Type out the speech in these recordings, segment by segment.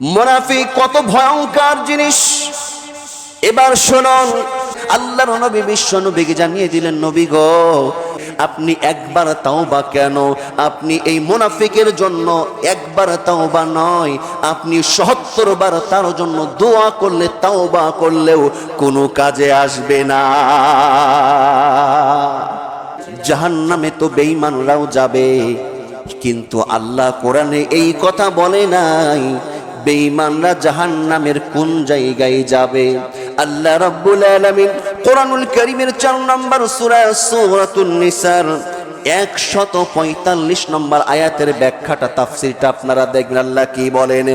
মুনাফিক, কত ভয়ঙ্কর জিনিস। এবার শুনুন, আল্লাহর নবী বিশ্ব নবীকে জানিয়ে দিলেন, নবী গো, আপনি একবার তাওবা কেন? আপনি এই মুনাফিকের জন্য একবার তাওবা নয়, আপনি সত্তর বার তার জন্য দোয়া করলে, তাওবা করলেও কোনো কাজে আসবে না। জাহান্নামে তো বেঈমানরাও যাবে, কিন্তু আল্লাহ কোরআনে এই কথা বলে নাই। বেঈমানরা জাহান্নামের কোন জায়গায় যাবে আল্লাহ রাব্বুল আলামিন কোরআনুল কারীমের 4 নম্বর সূরা সূরাতুন নিসার একশত পঁয়তাল্লিশ নম্বর আয়াতের ব্যাখ্যাটা তাফসিরটা আপনারা দেখবেন আল্লাহ কি বলেন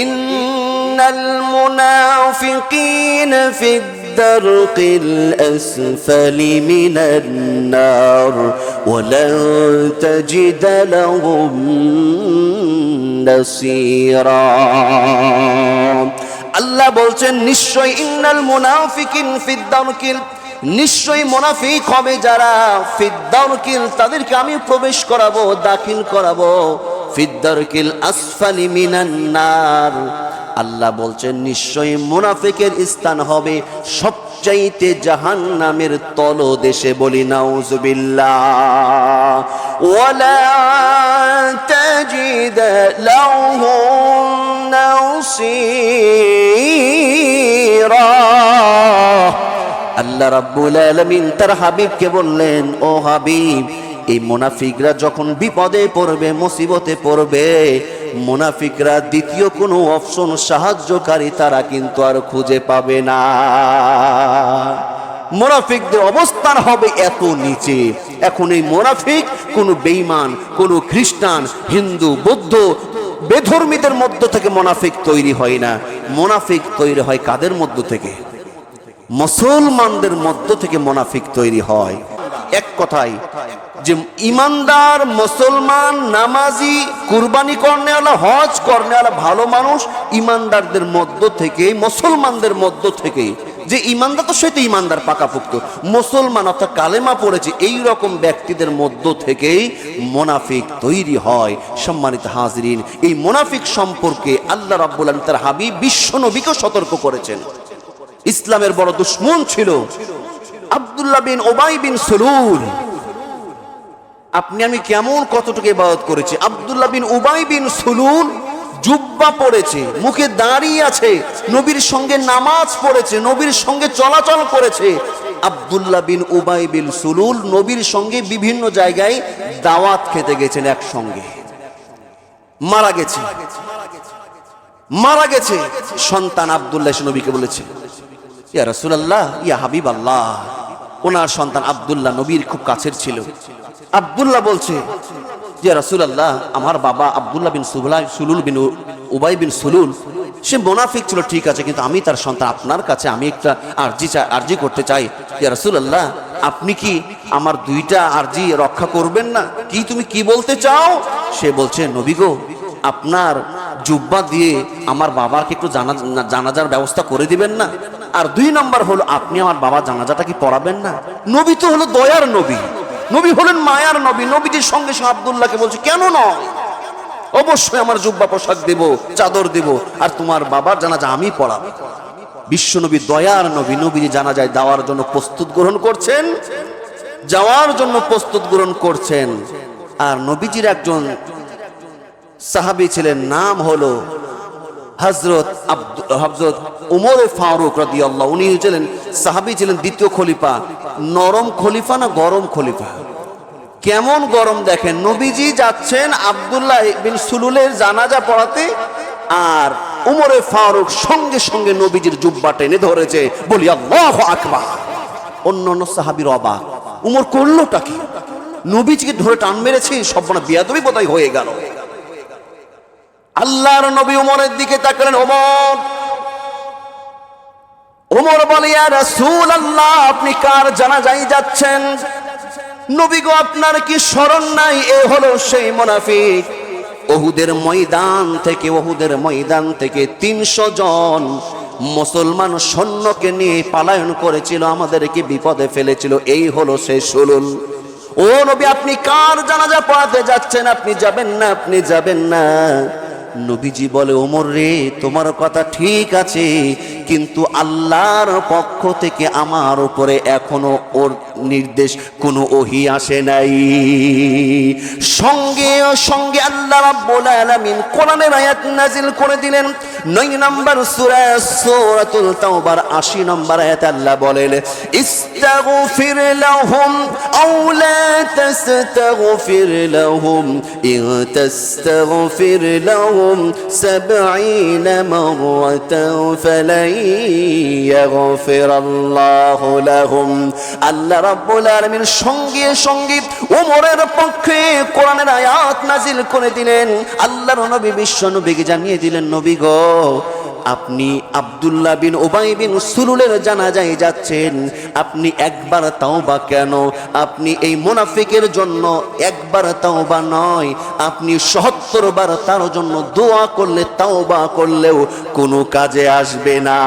ইন্নাল মুনাফিকিন ফি الدرق الأسفل من النار ولن تجد لهم নাসীরা। আল্লাহ বলছেন নিশ্চয় ইন্নাল মুনাফিকিন ফিদ্দানকিল নিশ্চয়ই মোনাফিক হবে যারা ফিদ্দানকিল তাদেরকে আমি প্রবেশ করাবো, দাখিল করাবো। ফিদ্দারকিল আসফালি মিনান্নার আল্লাহ বলছেন, নিশ্চয়ই মুনাফিকের স্থান হবে সব সবচাইতে জাহান নামের তলদেশে বলি, নাউজুবিল্লাহ। ওয়ালা আল্লাহ রাব্বুল আলামিন তার হাবিবকে বললেন, ও হাবিব, এই মুনাফিকরা যখন বিপদে পড়বে, মুসিবতে পড়বে মুনাফিকরা দ্বিতীয় কোনো অপশন সাহায্যকারী তারা কিন্তু আর খুঁজে পাবে না। মোনাফিকদের অবস্থান হবে এত নিচে। এখন এই মোনাফিক কোনো বেইমান কোনো খ্রিস্টান, হিন্দু, বৌদ্ধ বেধর্মীদের মধ্য থেকে মোনাফিক তৈরি হয় না। মোনাফিক তৈরি হয় কাদের মধ্য থেকে? মুসলমানদের মধ্য থেকে মোনাফিক তৈরি হয়। এক কথায় যে ইমানদার, মুসলমান, নামাজি, কুরবানি করনেওয়ালা, হজ করনেওয়ালা ভালো মানুষ ইমানদারদের মধ্য থেকে, মুসলমানদের মধ্য থেকে। যে ইমানদার তো সে তো ইমানদার পাকাপুক্ত। মুসলমান অর্থাৎ কালেমা পড়েছে, এই রকম ব্যক্তিদের মধ্য থেকেই মোনাফিক তৈরি হয়। সম্মানিত হাজরিন, এই মোনাফিক সম্পর্কে আল্লাহ রাব্বুল আলামিন তার হাবিব বিশ্ব নবীকে সতর্ক করেছেন। ইসলামের বড় দুশ্মন ছিল। আব্দুল্লাহ বিন ওবাই বিন সলুল। আপনি আমি কেমন কতটুকু ইবাদত করেছি? আব্দুল্লাহ বিন উবাই বিন সুলুল জুব্বা পড়েছে, মুখে দাঁড়িয়ে আছে, নবীর সঙ্গে নামাজ পড়েছে, নবীর সঙ্গে চলাচল করেছে। আব্দুল্লাহ বিন উবাই বিন সুলুল নবীর সঙ্গে বিভিন্ন জায়গায় দাওয়াত খেতে গেছেন একসঙ্গে। মারা গেছে। মারা গেছে। সন্তান আব্দুল্লাহ নবীকে বলেছে, ইয়া রাসূলুল্লাহ, ইয়া হাবিব আল্লাহ ওনার সন্তান আবদুল্লাহ নবীর খুব কাছের ছিল। আব্দুল্লাহ বলছে যে, রাসূলুল্লাহ, আমার বাবা আব্দুল্লাহ বিন সুবলাই সুলুল বিন উবাই বিন সুলুল, সে মোনাফিক ছিল, ঠিক আছে, কিন্তু আমি তার সন্তান, আপনার কাছে আমি একটা আর্জি চাই আর্জি করতে চাই। ইয়া রাসূলুল্লাহ, আপনি কি আমার দুইটা আর্জি রক্ষা করবেন না? কি তুমি কি বলতে চাও? সে বলছে, নবী গো, আপনার জুব্বা দিয়ে আমার বাবাকে একটু জানা জানাজার ব্যবস্থা করে দিবেন না? আর দুই নম্বর হলো, আপনি আমার বাবা জানাজাটা কি পড়াবেন না? নবী তো হলো দয়ার নবী। নবী হলেন মায়ার নবী। নবীজির সঙ্গে সঙ্গে আব্দুল্লাহকে বলছে, কেন নয়? অবশ্যই আমার জুব্বা পোশাক দেব, চাদর দেব, আর তোমার বাবার জানাজা আমি পড়াবো। বিশ্ব নবী দয়ার নবী। নবীজি জানা যায় দেওয়ার জন্য প্রস্তুত গ্রহণ করছেন, যাওয়ার জন্য প্রস্তুত গ্রহণ করছেন। আর নবীজির একজন সাহাবী ছিলেন, নাম হলো হজরত হজরত উমর ফারুক রাদি আল্লাহ উনি ছিলেন সাহাবী ছিলেন দ্বিতীয় খলিফা। নরম খলিফা না গরম খলিফা? কেমন গরম দেখেন? নবীজি যাচ্ছেন আব্দুল্লাহ বিন সুলুলের জানাজা পড়াতে, আর উমরে ফারুক সঙ্গে সঙ্গে নবীজির জুব্বা টেনে ধরেছে, বলি আল্লাহ আকবার। অন্য অন্য সাহাবির অবাক। উমর করলোটা কি? নবীজিকে ধরে টান মেরেছে, সব না বিয়াদবি বোধহয় হয়ে গেল। আল্লাহর নবী উমরের দিকে তাকালেন ওমর ওমর বলে, ইয়া রাসূল আল্লাহ আপনি কার জানাজাই যাচ্ছেন? নবী গো, আপনার কি স্মরণ নাই? এ হলো সেই মুনাফিক। ওহুদের ময়দান থেকে ওহুদের ময়দান থেকে তিনশো জন মুসলমান সৈন্যকে নিয়ে পালায়ন করেছিল, আমাদেরকে বিপদে ফেলেছিল। এই হলো সেই সুলুল। ও নবী, আপনি কার জানাজা পড়াতে যাচ্ছেন? আপনি যাবেন না, আপনি যাবেন না। নবীজি বলে ওমর রে তোমার কথা ঠিক আছে কিন্তু আল্লাহর পক্ষ থেকে আমার উপরে এখনও ওর নির্দেশ কোনো ওহি আসে নাই। সঙ্গে ও সঙ্গে আল্লাহ রাব্বুল আলামিন কোরআনের আয়াত নাজিল করে দিলেন। নয় নম্বর সূরা সূরাতুল তাওবার 80 নম্বর আয়াত আল্লাহ বলেন, ইস্তাগফির লাহুম আও লা তাস্তাগফির লাহুম। ইন তাস্তাগফির লাহুম 70 মাররাতান ইয়াগফির আল্লাহু রাব্বুল আলামিন সঙ্গে সঙ্গে ওমরের পক্ষে কোরআনের আয়াত নাজিল করে দিলেন। আল্লাহর নবী বিশ্ব নবীকে জানিয়ে দিলেন, নবী গো আপনি আব্দুল্লাহ বিন ওবাই বিন সুলুলের জানাজাই যাচ্ছেন। আপনি একবার তাও বা কেন? আপনি এই মুনাফিকের জন্য একবার তাও বা নয়। আপনি সহত্তর বার তার জন্য দোয়া করলে তাও বা করলেও কোনো কাজে আসবে না।